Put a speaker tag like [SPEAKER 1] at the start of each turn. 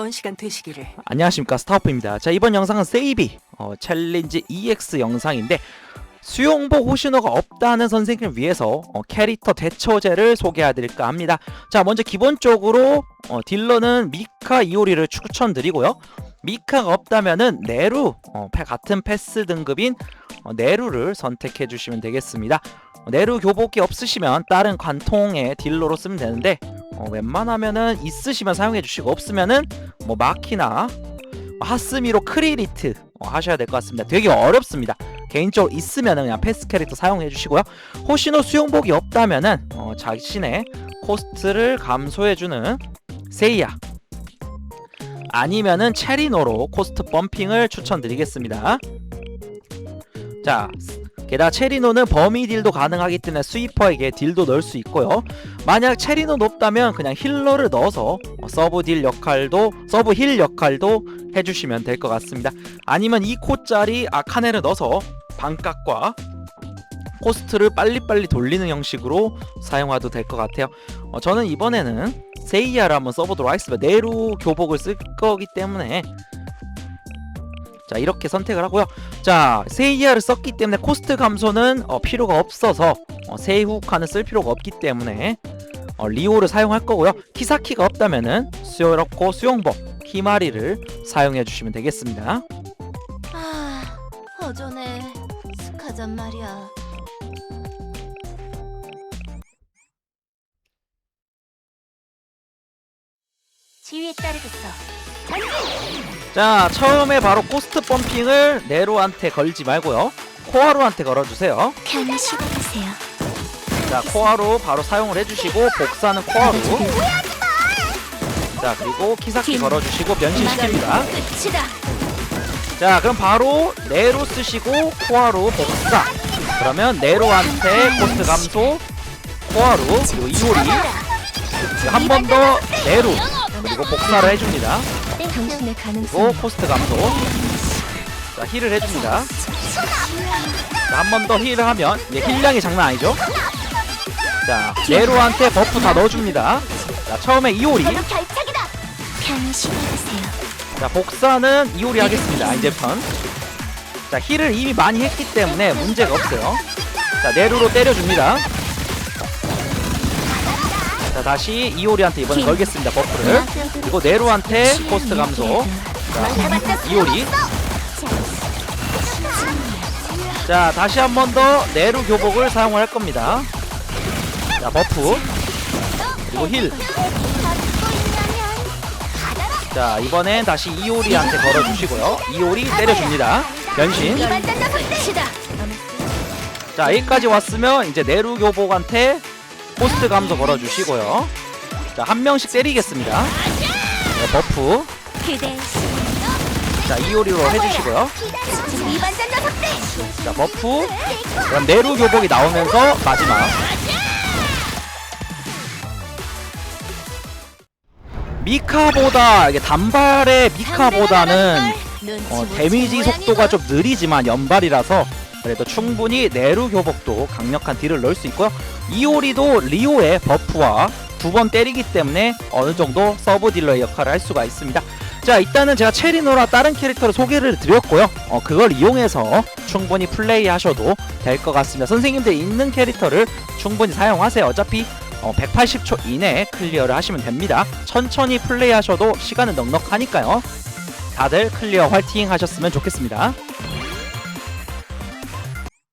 [SPEAKER 1] 좋은 시간 되시기를.
[SPEAKER 2] 안녕하십니까 스타워프입니다. 자 이번 영상은 세이비 어, 챌린지 EX 영상인데 수용복 호신호가 없다는 선생님을 위해서 어, 캐릭터 대처제를 소개해드릴까 합니다. 자 먼저 기본적으로 어, 딜러는 미카 이오리를 추천드리고요. 미카가 없다면은 네루 어, 패- 같은 패스 등급인 어, 네루를 선택해 주시면 되겠습니다. 어, 네루 교복이 없으시면 다른 관통의 딜러로 쓰면 되는데 어, 웬만하면은 있으시면 사용해 주시고 없으면은 뭐 마키나 하스미로 크리리트 어, 하셔야 될 것 같습니다. 되게 어렵습니다. 개인적으로 있으면 그냥 패스 캐릭터 사용해 주시고요. 호시노 수용복이 없다면은 어, 자신의 코스트를 감소해 주는 세이야 아니면은 체리노로 코스트 펌핑을 추천드리겠습니다. 자, 게다가 체리노는 범위 딜도 가능하기 때문에 스위퍼에게 딜도 넣을 수 있고요. 만약 체리노 높다면 그냥 힐러를 넣어서 어, 서브 딜 역할도 서브 힐 역할도 해주시면 될 것 같습니다. 아니면 2코짜리 아카네를 넣어서 반값과 코스트를 빨리빨리 돌리는 형식으로 사용해도 될 것 같아요. 어, 저는 이번에는 세이야를 한번 써보도록 하겠습니다. 네루 교복을 쓸 거기 때문에 자 이렇게 선택을 하고요. 자 세이야를 썼기 때문에 코스트 감소는 어, 필요가 없어서 어, 세이후카는 쓸 필요가 없기 때문에 어, 리오를 사용할 거고요. 키사키가 없다면은 수요롭고 수용복 히마리를 사용해 주시면 되겠습니다.
[SPEAKER 3] 아, 허전해. 스카잔 말이야. 지휘에 따르겠어.
[SPEAKER 2] 자 처음에 바로 코스트 펌핑을 네로한테 걸지 말고요. 코하루한테 걸어주세요.
[SPEAKER 3] 편히.
[SPEAKER 2] 자 코하루 바로 사용을 해주시고 복사는 코하루. 자 그리고 키사키 걸어주시고 변신시킵니다.
[SPEAKER 3] 끝이다.
[SPEAKER 2] 자 그럼 바로 네로 쓰시고 코하루 복사. 그러면 네로한테 코스트 감소. 코하루 그리고 이오리 한 번 더 네로 그리고 복사를 해줍니다.
[SPEAKER 3] 당신의 가능성.
[SPEAKER 2] 코스트 감소. 자 힐을 해줍니다. 한 번 더 힐을 하면 이제 힐량이 장난 아니죠? 자 네로한테 버프 다 넣어줍니다. 자 처음에 이오리. 자 복사는 이오리 하겠습니다. 이제부터. 자 힐을 이미 많이 했기 때문에 문제가 없어요. 자 네로로 때려줍니다. 자 다시 이오리한테 이번에 걸겠습니다. 버프를. 그리고 네로한테 코스트 감소. 자 이오리. 자 다시 한 번 더 네루 교복을 사용할 겁니다. 자 버프. 그리고 힐. 자 이번엔 다시 이오리한테 걸어주시고요. 이오리 때려줍니다. 변신. 자 여기까지 왔으면 이제 네루 교복한테 포스트 감소 걸어주시고요. 자 한 명씩 때리겠습니다. 네, 버프. 자 이오리로 해주시고요. 자 버프. 그럼 네루 교복이 나오면서 마지막. 미카보다 이게 단발의 미카보다는 어, 데미지 속도가 좀 느리지만 연발이라서 그래도 충분히 네루 교복도 강력한 딜을 넣을 수 있고요. 이오리도 리오의 버프와 두 번 때리기 때문에 어느 정도 서브 딜러의 역할을 할 수가 있습니다. 자 일단은 제가 체리노라 다른 캐릭터를 소개를 드렸고요. 어, 그걸 이용해서 충분히 플레이하셔도 될 것 같습니다. 선생님들 있는 캐릭터를 충분히 사용하세요. 어차피 어, 180초 이내에 클리어를 하시면 됩니다. 천천히 플레이하셔도 시간은 넉넉하니까요. 다들 클리어 화이팅 하셨으면 좋겠습니다.